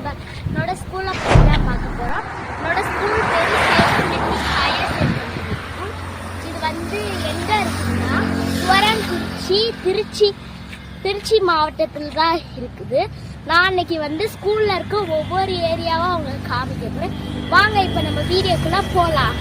நம்ம என்னோட ஸ்கூலில் ப்ரோக்ராம் பார்க்க போகிறோம் என்னோட ஸ்கூல் பேரு ஹையர் செகண்டரி இது வந்து எங்கே இருக்குன்னா துவரங்குறிச்சி திருச்சி திருச்சி மாவட்டத்தில் தான் இருக்குது. நான் அன்னைக்கு வந்து ஸ்கூலில் இருக்க ஒவ்வொரு ஏரியாவும் அவங்களுக்கு காமிக்க வாங்க இப்போ நம்ம வீடியோக்குள்ளே போகலாம்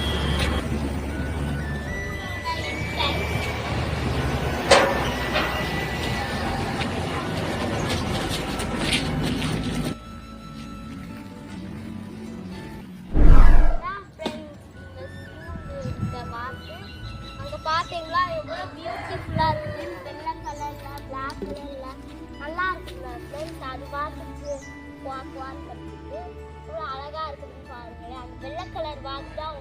குவாக் குவாக் பண்ணிட்டு எவ்வளோ அழகா இருக்குன்னு பாருங்களேன். அந்த வெள்ளை கலர் வாக்கு தான்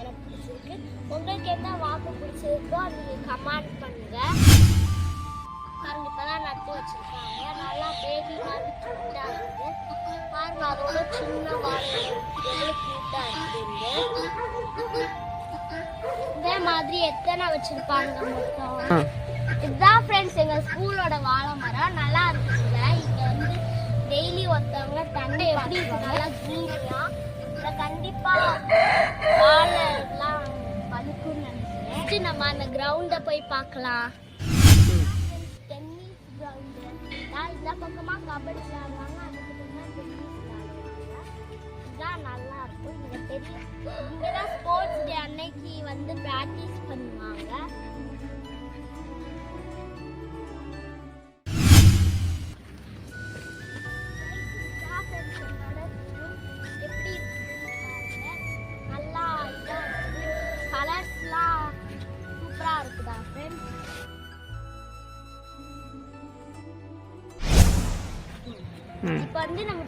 எனக்கு பிடிச்சிருக்கு. உங்களுக்கு என்ன வாக்கு பிடிச்சிருக்கோ நீங்க கமெண்ட் பண்ணுங்க. பாருங்க இப்பதான் நட்டு வச்சிருக்காங்க. நல்லா பேபி மாதிரி கியூட்டா இருக்கு. பாருங்க அதோட சின்ன வாழை எவ்வளவு கியூட்டா இருக்கு இதே மாதிரி எத்தனை வச்சிருப்பாங்க மொத்தம்? இதுதான் ஃப்ரெண்ட்ஸ் எங்க ஸ்கூலோட வாழை மரம். நல்லா வந்து டெய்லி ஒருத்தவங்க தண்ணி எப்படி? நல்லா இதை கண்டிப்பா வாழை எல்லாம் பழுக்கும்னு நினைக்கிறேன். நம்ம அந்த கிரவுண்டை போய் பார்க்கலாம். டென்னிஸ் கிரவுண்டு நான் இந்த பக்கமா கபடி விளையாடுவாங்க நல்லா இருக்கும் இங்க தெரியும். இங்க தான் ஸ்போர்ட்ஸ் டே அன்னைக்கு வந்து பிராக்டிஸ் பண்ணுவாங்க. இப்போ வந்து நம்ம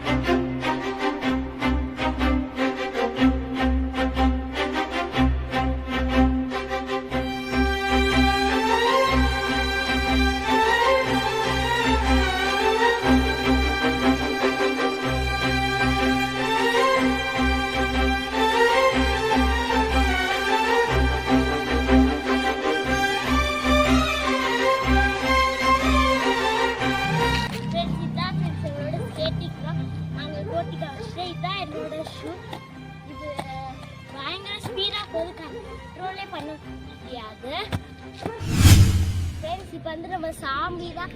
சின்ன ஃப்ரெண்ட்ஸ் கண்ட்ரோலே பண்ண முடியாது. ஃப்ரெண்ட்ஸ் இப்போ வந்து நம்ம சாமி தான்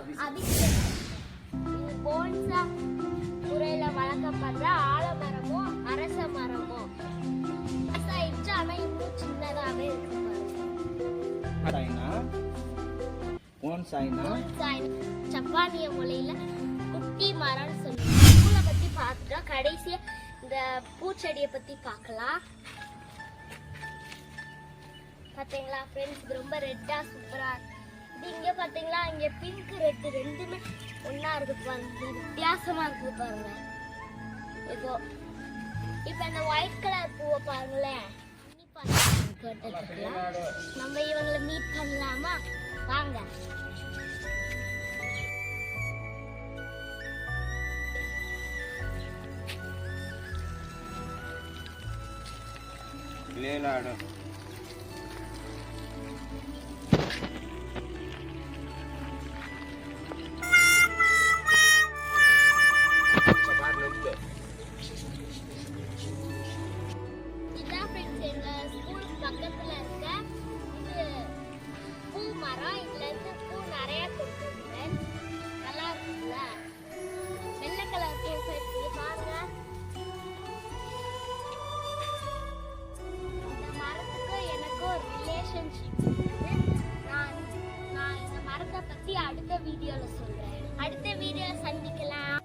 அபிஷேகம் இது போன்சா முறையில வளர்க்கப்படுற ஆலமரமோ அரச மரமும் ஆயிடுச்சு ஆனா இன்னும் சின்னதாகவே இருக்கு பாருங்க சாய்னா ஜப்பானிய மொழியில குட்டி மரம்னு சொல்லுவாங்க பூவை பத்தி பார்த்துட்டோம் கடைசியா இந்த பூச்செடியை பத்தி பார்க்கலாம் பாத்தீங்களா ஃப்ரெண்ட்ஸ் இது ரொம்ப ரெட்டா சூப்பரா இருக்கு இது இங்க பாத்தீங்களா? இங்க பிங்க் ரெட் ரெண்டுமே ஒன்றா இருக்கு பாருங்க. வித்தியாசமாக வித்தியாசமா இருக்கு பாருங்க. இப்போ இப்போ இந்த ஒயிட் கலர் பூவை பாருங்களேன். நம்ம இவங்களை மீட் பண்ணலாமா? வாங்க. விளையாடு மரம் இதுலேருந்து பூ நிறையா கொடுத்துருக்குங்க. நல்லா இருக்குங்கள வெள்ளை கலர் பூ இருக்கு பாருங்க. இந்த மரத்துக்கு எனக்கு ஒரு ரிலேஷன்ஷிப் நான் நான் இந்த மரத்தை பற்றி அடுத்த வீடியோவில் சொல்கிறேன் அடுத்த வீடியோவில் சந்திக்கலாம்.